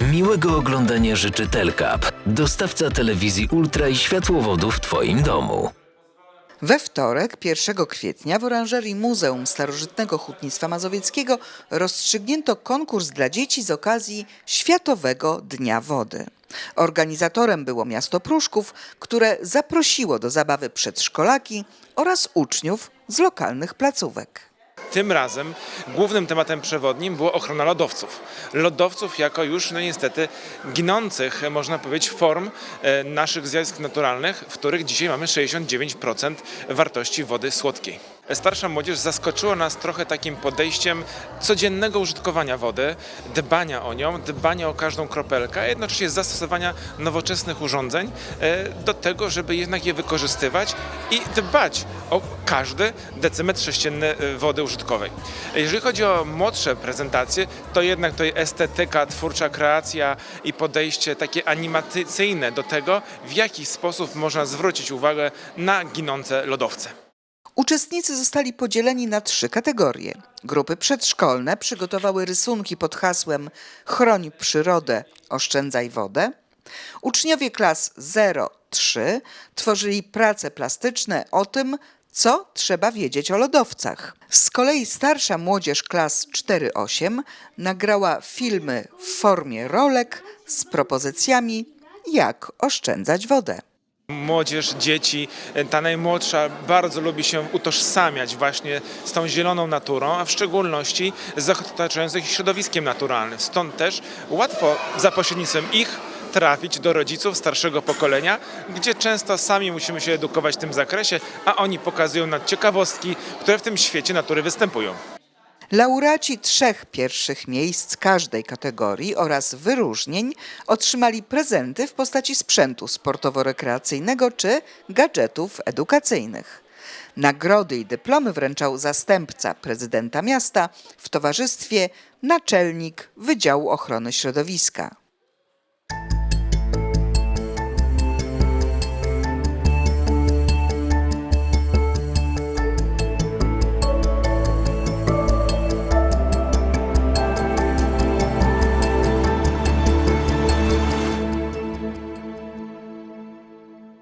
Miłego oglądania życzy Telkap, dostawca telewizji Ultra i światłowodów w Twoim domu. We wtorek, 1 kwietnia, w oranżerii Muzeum Starożytnego Hutnictwa Mazowieckiego rozstrzygnięto konkurs dla dzieci z okazji Światowego Dnia Wody. Organizatorem było miasto Pruszków, które zaprosiło do zabawy przedszkolaki oraz uczniów z lokalnych placówek. Tym razem głównym tematem przewodnim była ochrona lodowców. Lodowców jako już no niestety ginących, można powiedzieć, form e, naszych zjawisk naturalnych, w których dzisiaj mamy 69% wartości wody słodkiej. Starsza młodzież zaskoczyła nas trochę takim podejściem codziennego użytkowania wody, dbania o nią, dbania o każdą kropelkę, a jednocześnie zastosowania nowoczesnych urządzeń e, do tego, żeby jednak je wykorzystywać i dbać o każdy decymetr sześcienny e, wody użytkowej. Jeżeli chodzi o młodsze prezentacje, to jednak to estetyka, twórcza kreacja i podejście takie animacyjne do tego, w jaki sposób można zwrócić uwagę na ginące lodowce. Uczestnicy zostali podzieleni na trzy kategorie. Grupy przedszkolne przygotowały rysunki pod hasłem Chroń przyrodę, oszczędzaj wodę. Uczniowie klas 0-3 tworzyli prace plastyczne o tym, co trzeba wiedzieć o lodowcach. Z kolei starsza młodzież klas 4-8 nagrała filmy w formie rolek z propozycjami, jak oszczędzać wodę. Młodzież, dzieci, ta najmłodsza bardzo lubi się utożsamiać właśnie z tą zieloną naturą, a w szczególności z otaczającym ich środowiskiem naturalnym. Stąd też łatwo za pośrednictwem ich trafić do rodziców starszego pokolenia, gdzie często sami musimy się edukować w tym zakresie, a oni pokazują nam ciekawostki, które w tym świecie natury występują. Laureaci trzech pierwszych miejsc każdej kategorii oraz wyróżnień otrzymali prezenty w postaci sprzętu sportowo-rekreacyjnego czy gadżetów edukacyjnych. Nagrody i dyplomy wręczał zastępca prezydenta miasta w towarzystwie naczelnik Wydziału Ochrony Środowiska.